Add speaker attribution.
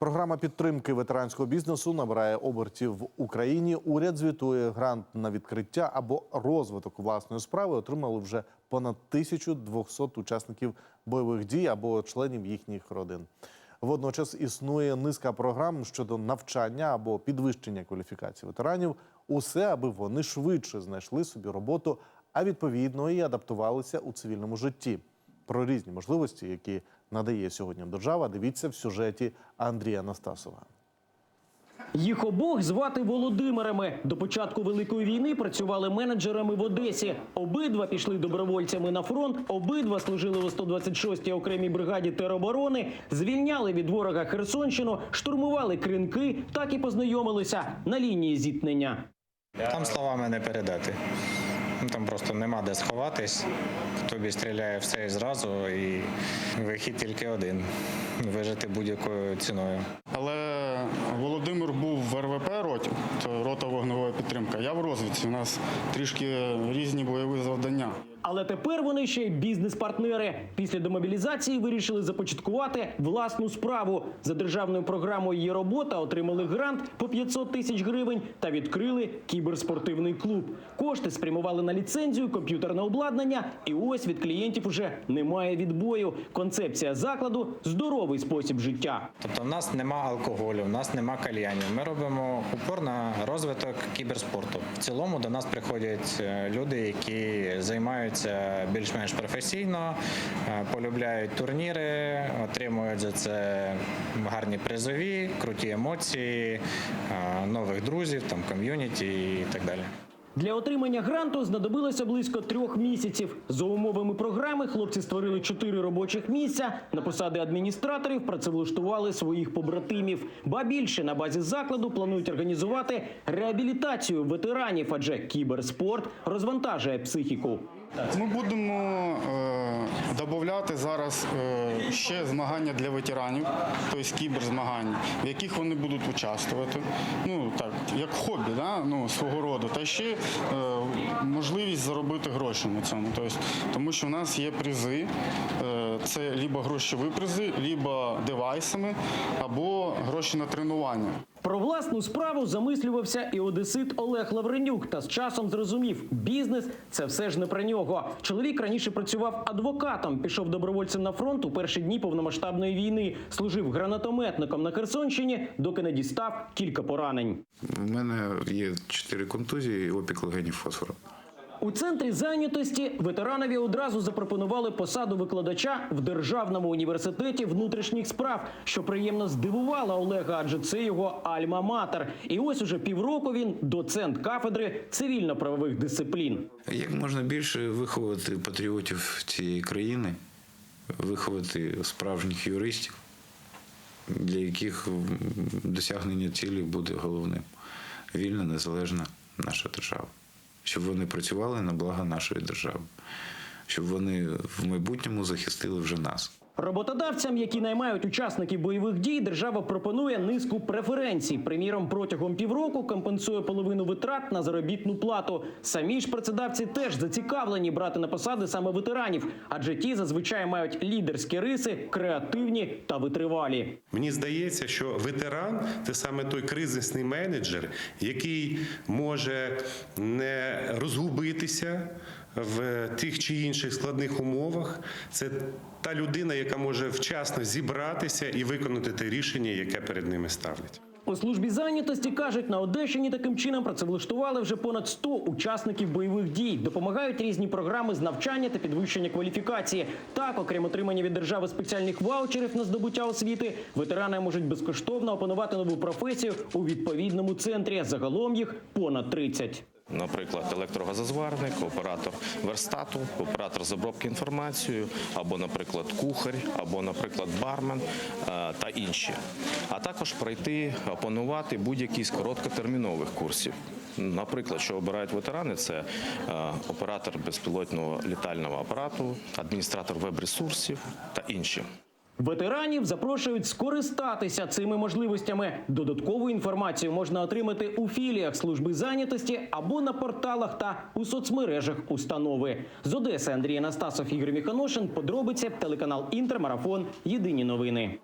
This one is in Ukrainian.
Speaker 1: Програма підтримки ветеранського бізнесу набирає обертів в Україні. Уряд звітує грант на відкриття або розвиток власної справи. Отримали вже понад 1200 учасників бойових дій або членів їхніх родин. Водночас існує низка програм щодо навчання або підвищення кваліфікації ветеранів. Усе, аби вони швидше знайшли собі роботу, а відповідно і адаптувалися у цивільному житті. Про різні можливості, які надає сьогодні держава, дивіться в сюжеті Андрія Настасова.
Speaker 2: Їх обох звати Володимирами. До початку великої війни працювали менеджерами в Одесі. Обидва пішли добровольцями на фронт. Обидва служили у 126-й окремій бригаді тероборони, звільняли від ворога Херсонщину, штурмували кринки, так і познайомилися на лінії зіткнення.
Speaker 3: Там словами не передати. Ну, Там просто нема де сховатись. Тобі стріляє все і зразу, і вихід тільки один вижити будь-якою ціною.
Speaker 4: Але Я. У нас трішки різні бойові завдання.
Speaker 2: Але тепер вони ще й бізнес-партнери. Після демобілізації вирішили започаткувати власну справу. За державною програмою є робота, отримали грант по 500 тисяч гривень та відкрили кіберспортивний клуб. Кошти спрямували на ліцензію, комп'ютерне обладнання. І ось від клієнтів уже немає відбою. Концепція закладу здоровий спосіб життя.
Speaker 3: Тобто в нас нема алкоголю, в нас нема кальянів. Ми робимо упор на розвиток кіберспорту. В цілому до нас приходять е, люди, які займаються більш-менш професійно, е, полюбляють турніри, отримують за це гарні призові, круті емоції, е, нових друзів, там ком'юніті і так далі.
Speaker 2: Для отримання гранту знадобилося близько трьох місяців. За умовами програми хлопці створили чотири робочих місця. На посади адміністраторів працевлаштували своїх побратимів. Ба більше на базі закладу планують організувати реабілітацію ветеранів, адже кіберспорт розвантажує психіку.
Speaker 4: Ми будемо е, додати зараз е, ще змагання для ветеранів, тобто кіберзмагання, в яких вони будуть участвувати. Ну так, як хобі, да? ну, свого роду. Та ще е, можливість заробити гроші на цьому. Тобто, тому що в нас є призи. Е, це либо грошові призи, либо девайсами, або гроші на тренування.
Speaker 2: Про власну справу замислювався і одесит Олег Лавренюк. Та з часом зрозумів, бізнес це все ж не про нього. Чоловік раніше працював адвокатом, пішов добровольцем на фронт у перші дні повномасштабної війни. Служив гранатометником на Херсонщині, доки не дістав кілька поранень.
Speaker 5: У мене є чотири контузії і опік легенів фосфору.
Speaker 2: У центрі зайнятості ветеранові одразу запропонували посаду викладача в державному університеті внутрішніх справ, що приємно здивувало Олега, адже це його альма-матер. І ось уже півроку він доцент кафедри цивільно-правових дисциплін.
Speaker 5: Як можна більше виховати патріотів цієї країни, виховати справжніх юристів, для яких досягнення цілі буде головним. Вільна, незалежна наша держава. Щоб вони працювали на благо нашої держави, щоб вони в майбутньому захистили вже нас.
Speaker 2: Роботодавцям, які наймають учасників бойових дій, держава пропонує низку преференцій. Приміром, протягом півроку компенсує половину витрат на заробітну плату. Самі ж працедавці теж зацікавлені брати на посади саме ветеранів, адже ті зазвичай мають лідерські риси, креативні та витривалі.
Speaker 6: Мені здається, що ветеран це саме той кризисний менеджер, який може не розгубитися в тих чи інших складних умовах. Це та людина, яка може вчасно зібратися і виконати те рішення, яке перед ними ставлять.
Speaker 2: У службі зайнятості кажуть, на Одещині таким чином працевлаштували вже понад 100 учасників бойових дій. Допомагають різні програми з навчання та підвищення кваліфікації. Так, окрім отримання від держави спеціальних ваучерів на здобуття освіти, ветерани можуть безкоштовно опанувати нову професію у відповідному центрі. Загалом їх понад 30.
Speaker 7: Наприклад, електрогазозварник, оператор верстату, оператор з обробки інформацією, або, наприклад, кухар, або, наприклад, бармен е, та інші. А також пройти, опанувати будь-який з короткотермінових курсів. Наприклад, що обирають ветерани, це е, оператор безпілотного літального апарату, адміністратор веб-ресурсів та інші.
Speaker 2: Ветеранів запрошують скористатися цими можливостями. Додаткову інформацію можна отримати у філіях служби зайнятості або на порталах та у соцмережах установи. З Одеси Андрій Анастасов, Ігор Міханошин. Подробиці телеканал Інтермарафон. Єдині новини.